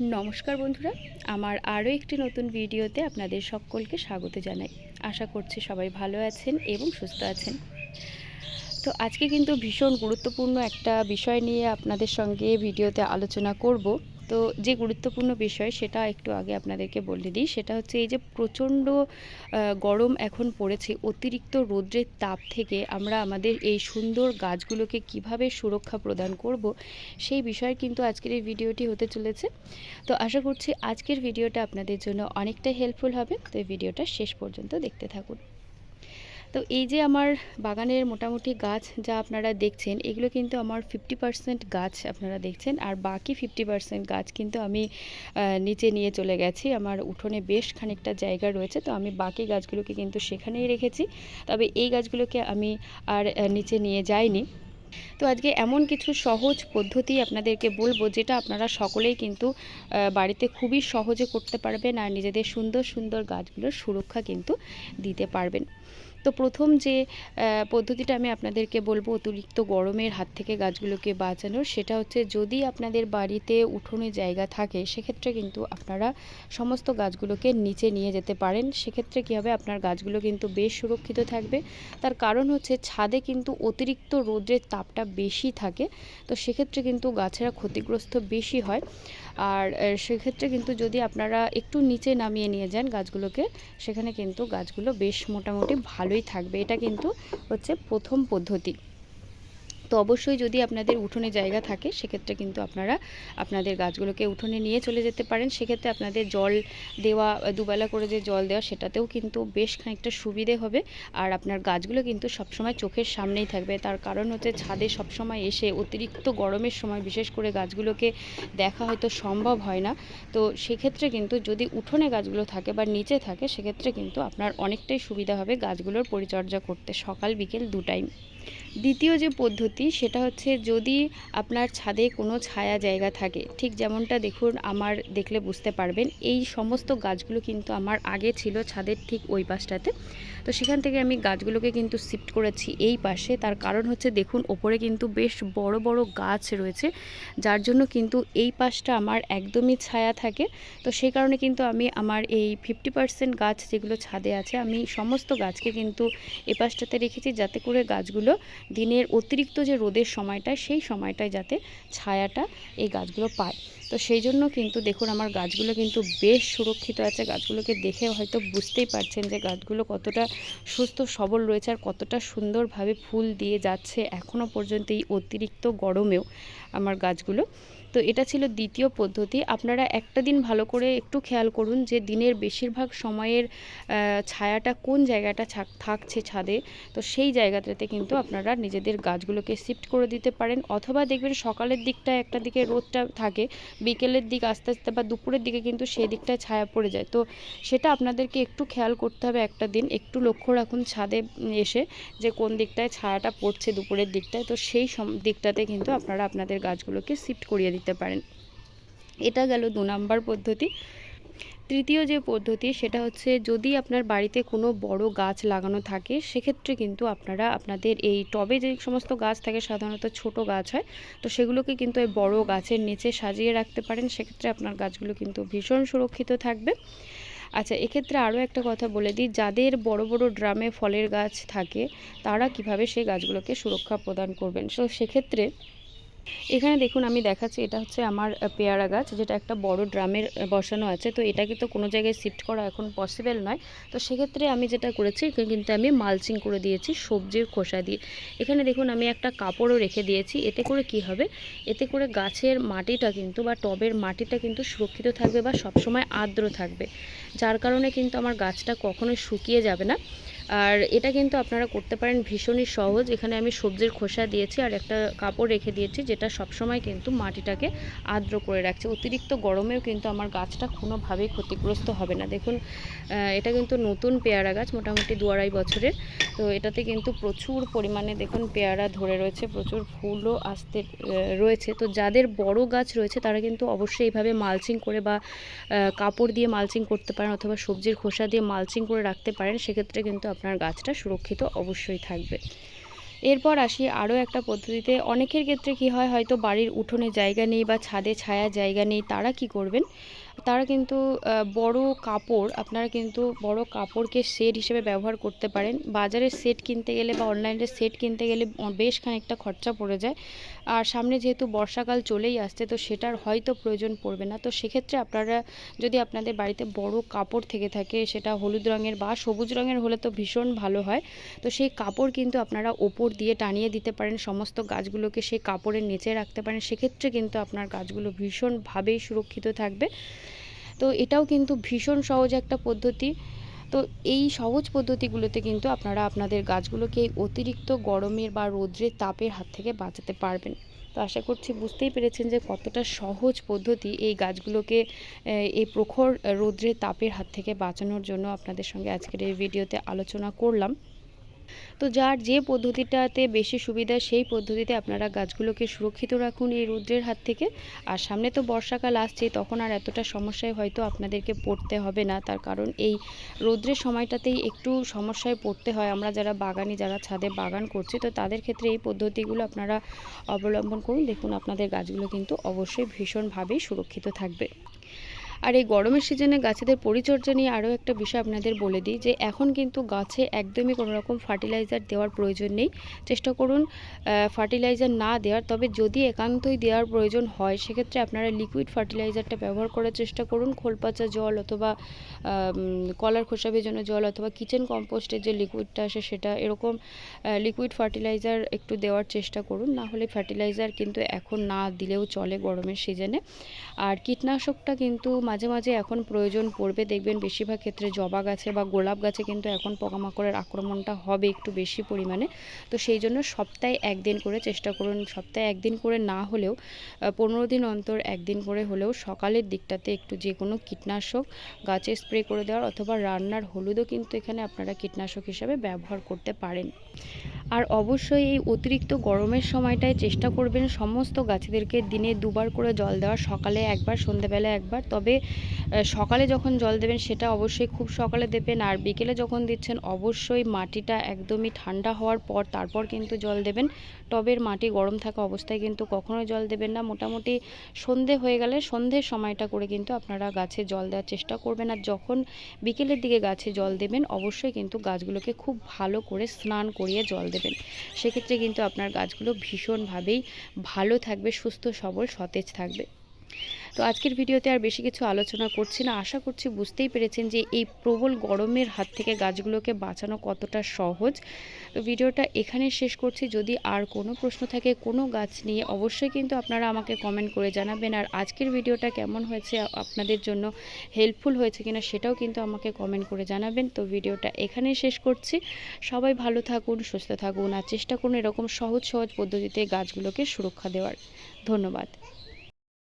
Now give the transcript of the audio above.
নমস্কার বন্ধুরা, আমার আরও একটি নতুন ভিডিওতে আপনাদের সকলকে স্বাগত জানাই। আশা করছি সবাই ভালো আছেন এবং সুস্থ আছেন। তো আজকে কিন্তু ভীষণ গুরুত্বপূর্ণ একটা বিষয় নিয়ে আপনাদের সঙ্গে ভিডিওতে আলোচনা করব। তো যে গুরুত্বপূর্ণ বিষয় সেটা একটু আগে আপনাদেরকে বলে দিই, সেটা হচ্ছে এই যে প্রচণ্ড গরম এখন পড়েছে, অতিরিক্ত রৌদ্রের তাপ থেকে আমরা আমাদের এই সুন্দর গাছগুলোকে কীভাবে সুরক্ষা প্রদান করব, সেই বিষয়ে কিন্তু আজকের এই ভিডিওটি হতে চলেছে। তো আশা করছি আজকের ভিডিওটা আপনাদের জন্য অনেকটা হেল্পফুল হবে। তো এই ভিডিওটা শেষ পর্যন্ত দেখতে থাকুন। তো এই যে আমার বাগানের মোটামুটি গাছ যা আপনারা দেখছেন, এগুলো কিন্তু আমার ফিফটি পার্সেন্ট গাছ আপনারা দেখছেন, আর বাকি ফিফটি পার্সেন্ট গাছ কিন্তু আমি নিচে নিয়ে চলে গেছি। আমার উঠোনে বেশ খানিকটা জায়গা রয়েছে, তো আমি বাকি গাছগুলোকে কিন্তু সেখানেই রেখেছি। তবে এই গাছগুলোকে আমি আর নিচে নিয়ে যাইনি। তো আজকে এমন কিছু সহজ পদ্ধতি আপনাদেরকে বলব, যেটা আপনারা সকলেই কিন্তু বাড়িতে খুবই সহজে করতে পারবেন, আর নিজেদের সুন্দর সুন্দর গাছগুলোর সুরক্ষা কিন্তু দিতে পারবেন। তো প্রথম যে পদ্ধতিটা আমি আপনাদেরকে বলব অতিরিক্ত গরমের হাত থেকে গাছগুলোকে বাঁচানোর, সেটা হচ্ছে যদি আপনাদের বাড়িতে উঠোনে জায়গা থাকে, সেক্ষেত্রে কিন্তু আপনারা সমস্ত গাছগুলোকে নিচে নিয়ে যেতে পারেন। সেক্ষেত্রে কী হবে? আপনার গাছগুলো কিন্তু বেশ সুরক্ষিত থাকবে। তার কারণ হচ্ছে ছাদে কিন্তু অতিরিক্ত রোদের তাপটা বেশি থাকে, তো সেক্ষেত্রে কিন্তু গাছেরা ক্ষতিগ্রস্ত বেশি হয়। আর সেক্ষেত্রে কিন্তু যদি আপনারা একটু নিচে নামিয়ে নিয়ে যান গাছগুলোকে, সেখানে কিন্তু গাছগুলো বেশ মোটামুটি ভালোই থাকবে। এটা কিন্তু হচ্ছে প্রথম পদ্ধতি। তো অবশ্যই যদি আপনাদের উঠোনে জায়গা থাকে, সেক্ষেত্রে কিন্তু আপনারা আপনাদের গাছগুলোকে উঠোনে নিয়ে চলে যেতে পারেন। সেক্ষেত্রে আপনাদের জল দেওয়া, দুবেলা করে যে জল দেওয়া, সেটাতেও কিন্তু বেশ খানিকটা সুবিধে হবে। আর আপনার গাছগুলো কিন্তু সবসময় চোখের সামনেই থাকবে। তার কারণ হচ্ছে ছাদে সবসময় এসে অতিরিক্ত গরমের সময় বিশেষ করে গাছগুলোকে দেখা হয়তো সম্ভব হয় না। তো সেক্ষেত্রে কিন্তু যদি উঠোনে গাছগুলো থাকে বা নিচে থাকে, সেক্ষেত্রে কিন্তু আপনার অনেকটাই সুবিধা হবে গাছগুলোর পরিচর্যা করতে সকাল, বিকেল দু টাইম দ্বিতীয় যে পদ্ধতি, সেটা হচ্ছে যদি আপনার ছাদে কোনো ছায়া জায়গা থাকে, ঠিক যেমনটা দেখুন আমার দেখলে বুঝতে পারবেন, এই সমস্ত গাছগুলো কিন্তু আমার আগে ছিল ছাদের ঠিক ওই পাশটাতে। তো সেখান থেকে আমি গাছগুলোকে কিন্তু শিফট করেছি এই পাশে। তার কারণ হচ্ছে দেখুন, ওপরে কিন্তু বেশ বড় বড় গাছ রয়েছে, যার জন্য কিন্তু এই পাশটা আমার একদমই ছায়া থাকে। তো সেই কারণে কিন্তু আমি আমার এই ফিফটি পার্সেন্ট গাছ যেগুলো ছাদে আছে, আমি সমস্ত গাছকে কিন্তু এ পাশটাতে রেখেছি যাতে করে গাছগুলো দিনের অতিরিক্ত যে রোদের সময়টা সেই সময়টায় যাতে ছায়াটা এই গাছগুলো পায়। তো সেই জন্য কিন্তু দেখুন, আমার গাছগুলো কিন্তু বেশ সুরক্ষিত আছে। গাছগুলোকে দেখে হয়তো বুঝতেই পারছেন যে গাছগুলো কতটা সুস্থ, সবল রয়েছে আর কতটা সুন্দরভাবে ফুল দিয়ে যাচ্ছে এখনও পর্যন্ত এই অতিরিক্ত গরমেও আমার গাছগুলো। তো এটা ছিল দ্বিতীয় পদ্ধতি। আপনারা একটা দিন ভালো করে একটু খেয়াল করুন যে দিনের বেশিরভাগ সময়ের ছায়াটা কোন জায়গাটা থাকছে ছাদে। তো সেই জায়গাটাতে কিন্তু আপনারা নিজেদের গাছগুলোকে শিফট করে দিতে পারেন। অথবা দেখবেন সকালের দিকটা একটা দিকে রোদটা থাকে বিকেলের দিক আস্তে আস্তে বা দুপুরের দিকে কিন্তু সেই দিকটায় ছায়া পড়ে যায়। তো সেটা আপনাদেরকে একটু খেয়াল করতে হবে একটা দিন। একটু লক্ষ্য রাখুন ছাদে এসে যে কোন দিকটায় ছায়াটা পড়ছে দুপুরের দিকটায়। তো সেই দিকটাতে কিন্তু আপনারা আপনাদের গাছগুলোকে শিফট করিয়ে দিতে পারেন। এটা গেল দু নাম্বার পদ্ধতি। তৃতীয় যে পদ্ধতি, সেটা হচ্ছে যদি আপনার বাড়িতে কোনো বড় গাছ লাগানো থাকে, সেক্ষেত্রে কিন্তু আপনারা আপনাদের এই টবে যে সমস্ত গাছ থাকে, সাধারণত ছোট গাছ হয়, তো সেগুলোকে কিন্তু এই বড় গাছের নিচে সাজিয়ে রাখতে পারেন। সেক্ষেত্রে আপনার গাছগুলো কিন্তু ভীষণ সুরক্ষিত থাকবে। আচ্ছা এক্ষেত্রে আরও একটা কথা বলে দিই। যাদের বড় বড় ড্রামে ফলের গাছ থাকে, তারা কীভাবে সেই গাছগুলোকে সুরক্ষা প্রদান করবেন? তো সেক্ষেত্রে এখানে দেখুন, আমি দেখাচ্ছি, এটা হচ্ছে আমার পেয়ারা গাছ, যেটা একটা বড় ড্রামের বসানো আছে। তো এটাকে তো কোনো জায়গায় শিফট করা এখন পসিবল নয়। তো সেক্ষেত্রে আমি যেটা করেছি কিন্তু আমি মালচিং করে দিয়েছি সবজির খোসা দিয়ে। এখানে দেখুন, আমি একটা কাপড়ও রেখে দিয়েছি। এতে করে কি হবে? এতে করে গাছের মাটিটা কিন্তু বা টবের মাটিটা কিন্তু সুরক্ষিত থাকবে বা সবসময় আর্দ্র থাকবে। যার কারণে কিন্তু আমার গাছটা কখনোই শুকিয়ে যাবে না। আর এটা কিন্তু আপনারা করতে পারেন ভীষণই সহজ। এখানে আমি সবজির খোসা দিয়েছি আর একটা কাপড় রেখে দিয়েছি, যেটা সবসময় কিন্তু মাটিটাকে আর্দ্র করে রাখছে। অতিরিক্ত গরমেও কিন্তু আমার গাছটা কোনোভাবেই ক্ষতিগ্রস্ত হবে না। দেখুন এটা কিন্তু নতুন পেয়ারা গাছ, মোটামুটি দু আড়াই বছরের। তো এটাতে কিন্তু প্রচুর পরিমাণে দেখুন পেয়ারা ধরে রয়েছে, প্রচুর ফুলও আসতে রয়েছে। তো যাদের বড় গাছ রয়েছে, তারা কিন্তু অবশ্যই এইভাবে মালচিং করে বা কাপড় দিয়ে মালচিং করতে পারেন অথবা সবজির খোসা দিয়ে মালচিং করে রাখতে পারেন। সেক্ষেত্রে কিন্তু আপনার গাছটা সুরক্ষিত অবশ্যই থাকবে। এরপর আসি আরও একটা পদ্ধতিতে। অনেকের ক্ষেত্রে কি হয়, হয়তো বাড়ির উঠোনে জায়গা নেই বা ছাদে ছায়া জায়গা নেই, তারা কি করবেন? তারা কিন্তু বড় কাপড়, আপনারা কিন্তু বড় কাপড়কে সেট হিসেবে ব্যবহার করতে পারেন। বাজারে সেট কিনতে গেলে বা অনলাইনে সেট কিনতে গেলে বেশ খানিকটা খরচা পড়ে যায়। আর সামনে যেহেতু বর্ষাকাল চলেই আসছে, তো সেটার হয়তো প্রয়োজন পড়বে না। তো সেক্ষেত্রে আপনারা যদি আপনাদের বাড়িতে বড় কাপড় থেকে থাকে, সেটা হলুদ রঙের বা সবুজ রঙের হলে তো ভীষণ ভালো হয়। তো সেই কাপড় কিন্তু আপনারা ওপর দিয়ে টানিয়ে দিতে পারেন, সমস্ত গাছগুলোকে সেই কাপড়ের নিচে রাখতে পারেন। সেক্ষেত্রে কিন্তু আপনার গাছগুলো ভীষণভাবেই সুরক্ষিত থাকবে। তো এটাও কিন্তু ভীষণ সহজ একটা পদ্ধতি। তো এই সহজ পদ্ধতিগুলোতে কিন্তু আপনারা আপনাদের গাছগুলোকে অতিরিক্ত গরমের বা রৌদ্রের তাপের হাত থেকে বাঁচাতে পারবেন। তো আশা করছি বুঝতেই পেরেছেন যে কতটা সহজ পদ্ধতি এই গাছগুলোকে এই প্রখর রৌদ্রের তাপের হাত থেকে বাঁচানোর জন্য আপনাদের সঙ্গে আজকের এই ভিডিওতে আলোচনা করলাম। তো যার যে পদ্ধতিটাতে বেশি সুবিধা, সেই পদ্ধতিতে আপনারা গাছগুলোকে সুরক্ষিত রাখুন এই রৌদ্রের হাত থেকে। আর সামনে তো বর্ষাকাল আসছে, তখন আর এতটা সমস্যায় হয়তো আপনাদেরকে পড়তে হবে না। তার কারণ এই রৌদ্রের সময়টাতেই একটু সমস্যায় পড়তে হয়। আমরা যারা বাগানি, যারা ছাদে বাগান করছি, তো তাদের ক্ষেত্রে এই পদ্ধতিগুলো আপনারা অবলম্বন করুন। দেখুন, আপনাদের গাছগুলো কিন্তু অবশ্যই ভীষণভাবেই সুরক্ষিত থাকবে। আর এই গরমের সিজনে গাছেদের পরিচর্যা নিয়ে আরও একটা বিষয় আপনাদের বলে দিই যে এখন কিন্তু গাছে একদমই কোনো রকম ফার্টিলাইজার দেওয়ার প্রয়োজন নেই। চেষ্টা করুন ফার্টিলাইজার না দেওয়ার, তবে যদি একান্তই দেওয়ার প্রয়োজন হয়, সেক্ষেত্রে আপনারা লিকুইড ফার্টিলাইজারটা ব্যবহার করার চেষ্টা করুন। খোলপাচা জল অথবা কলার খোসা ভেজানো জল অথবা কিচেন কম্পোস্টের যে লিকুইডটা আসে সেটা এরকম লিকুইড ফার্টিলাইজার একটু দেওয়ার চেষ্টা করুন। না হলে ফার্টিলাইজার কিন্তু এখন না দিলেও চলে গরমের সিজনে। আর কীটনাশকটা কিন্তু মাঝে মাঝে এখন প্রয়োজন পড়বে। দেখবেন বেশিরভাগ ক্ষেত্রে জবা গাছে বা গোলাপ গাছে কিন্তু এখন পোকামাকড়ের আক্রমণটা হবে একটু বেশি পরিমাণে। তো সেই জন্য সপ্তাহে একদিন করে চেষ্টা করুন। সপ্তাহে একদিন করে না হলেও পনেরো দিন অন্তর একদিন করে হলেও সকালের দিকটাতে একটু যে কোনো কীটনাশক গাছে স্প্রে করে দেওয়ার অথবা রান্নার হলুদও কিন্তু এখানে আপনারা কীটনাশক হিসাবে ব্যবহার করতে পারেন। আর অবশ্যই এই অতিরিক্ত গরমের সময়টায় চেষ্টা করবেন সমস্ত গাছেদেরকে দিনে দুবার করে জল দেওয়ার, সকালে একবার সন্ধ্যাবেলা একবার। তবে সকালে যখন জল দেবেন সেটা অবশ্যই খুব সকালে দেবেন আর বিকেলে যখন দিচ্ছেন অবশ্যই মাটিটা একদমই ঠান্ডা হওয়ার পর তারপর কিন্তু জল দেবেন। টবের মাটি গরম থাকা অবস্থায় কিন্তু কখনো জল দেবেন না। মোটামুটি সন্ধে হয়ে গেলে সন্ধ্যের সময়টা করে কিন্তু আপনারা গাছে জল দেওয়ার চেষ্টা করবেন। আর যখন বিকেলের দিকে গাছে জল দেবেন, অবশ্যই কিন্তু গাছগুলোকে খুব ভালো করে স্নান করিয়ে জল দেবেন। সেক্ষেত্রে কিন্তু আপনার গাছগুলো ভীষণভাবেই ভালো থাকবে সুস্থ সবল সতেজ থাকবে। তো আজকের ভিডিওতে আর বেশি কিছু আলোচনা করছি না। আশা করছি বুঝতেই পেরেছেন যে এই প্রবল গরমের হাত থেকে গাছগুলোকে বাঁচানো কতটা সহজ। তো ভিডিওটা এখানে শেষ করছি। যদি আর কোনো প্রশ্ন থাকে, কোনো গাছ নিয়ে, অবশ্যই কিন্তু আপনারা আমাকে কমেন্ট করে জানাবেন। আর আজকের ভিডিওটা কেমন হয়েছে, আপনাদের জন্য হেল্পফুল হয়েছে কিনা সেটাও কিন্তু আমাকে কমেন্ট করে জানাবেন। তো ভিডিওটা এখানেই শেষ করছি। সবাই ভালো থাকুন, সুস্থ থাকুন। আর চেষ্টা করুন এরকম সহজ সহজ পদ্ধতিতে গাছগুলোকে সুরক্ষা দেওয়ার। ধন্যবাদ।